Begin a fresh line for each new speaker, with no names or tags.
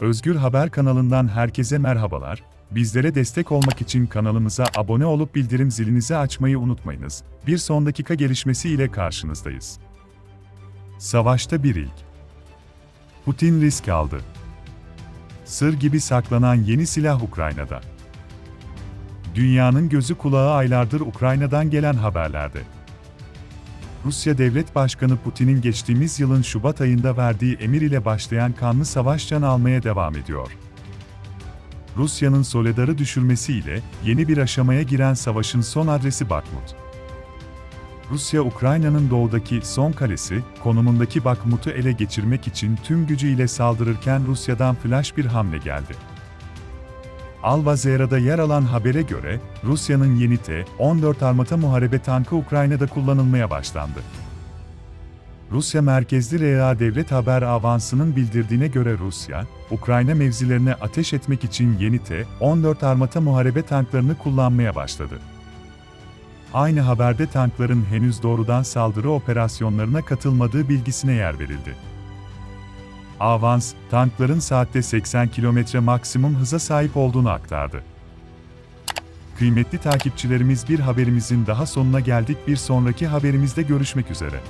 Özgür Haber kanalından herkese merhabalar. Bizlere destek olmak için kanalımıza abone olup bildirim zilinizi açmayı unutmayınız. Bir son dakika gelişmesi ile karşınızdayız. Savaşta bir ilk. Putin risk aldı. Sır gibi saklanan yeni silah Ukrayna'da. Dünyanın gözü kulağı aylardır Ukrayna'dan gelen haberlerde. Rusya Devlet Başkanı Putin'in geçtiğimiz yılın Şubat ayında verdiği emir ile başlayan kanlı savaş can almaya devam ediyor. Rusya'nın Soledar'ı düşürmesiyle yeni bir aşamaya giren savaşın son adresi Bakhmut. Rusya, Ukrayna'nın doğudaki son kalesi, konumundaki Bakhmut'u ele geçirmek için tüm gücüyle saldırırken Rusya'dan flash bir hamle geldi. Al-Vazira'da yer alan habere göre, Rusya'nın yeni T-14 armata muharebe tankı Ukrayna'da kullanılmaya başlandı. Rusya merkezli RA Devlet Haber Avansı'nın bildirdiğine göre Rusya, Ukrayna mevzilerine ateş etmek için yeni T-14 armata muharebe tanklarını kullanmaya başladı. Aynı haberde tankların henüz doğrudan saldırı operasyonlarına katılmadığı bilgisine yer verildi. Avans, tankların saatte 80 km maksimum hıza sahip olduğunu aktardı. Kıymetli takipçilerimiz bir haberimizin daha sonuna geldik. Bir sonraki haberimizde görüşmek üzere.